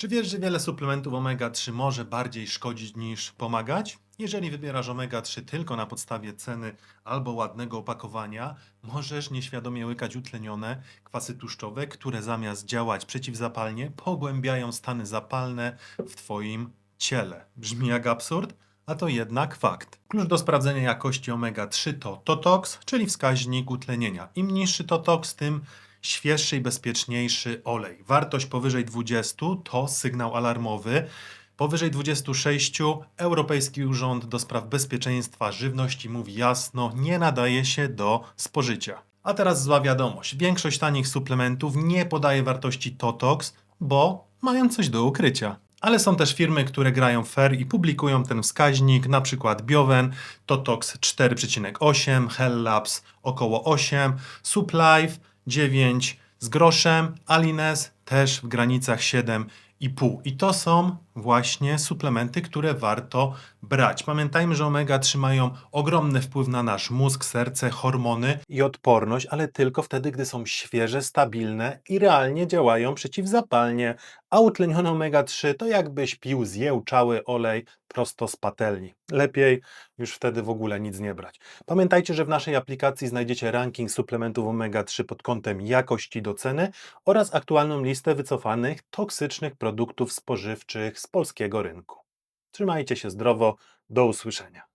Czy wiesz, że wiele suplementów omega-3 może bardziej szkodzić niż pomagać? Jeżeli wybierasz omega-3 tylko na podstawie ceny albo ładnego opakowania, możesz nieświadomie łykać utlenione kwasy tłuszczowe, które zamiast działać przeciwzapalnie, pogłębiają stany zapalne w Twoim ciele. Brzmi jak absurd? A to jednak fakt. Klucz do sprawdzenia jakości omega-3 to TOTOX, czyli wskaźnik utlenienia. Im niższy TOTOX, tym świeższy i bezpieczniejszy olej. Wartość powyżej 20 to sygnał alarmowy. Powyżej 26 Europejski Urząd do Spraw Bezpieczeństwa Żywności mówi jasno, nie nadaje się do spożycia. A teraz zła wiadomość. Większość tanich suplementów nie podaje wartości TOTOX, bo mają coś do ukrycia. Ale są też firmy, które grają fair i publikują ten wskaźnik, na przykład Bioven, Totox 4,8, Hell Labs około 8, Suplife 9 z groszem, Alines też w granicach 7,5. I to są właśnie suplementy, które warto brać. Pamiętajmy, że omega-3 mają ogromny wpływ na nasz mózg, serce, hormony i odporność, ale tylko wtedy, gdy są świeże, stabilne i realnie działają przeciwzapalnie. A utlenione omega-3 to jakbyś pił zjełczały olej prosto z patelni. Lepiej już wtedy w ogóle nic nie brać. Pamiętajcie, że w naszej aplikacji znajdziecie ranking suplementów omega-3 pod kątem jakości do ceny oraz aktualną listę wycofanych toksycznych produktów spożywczych z polskiego rynku. Trzymajcie się zdrowo, do usłyszenia.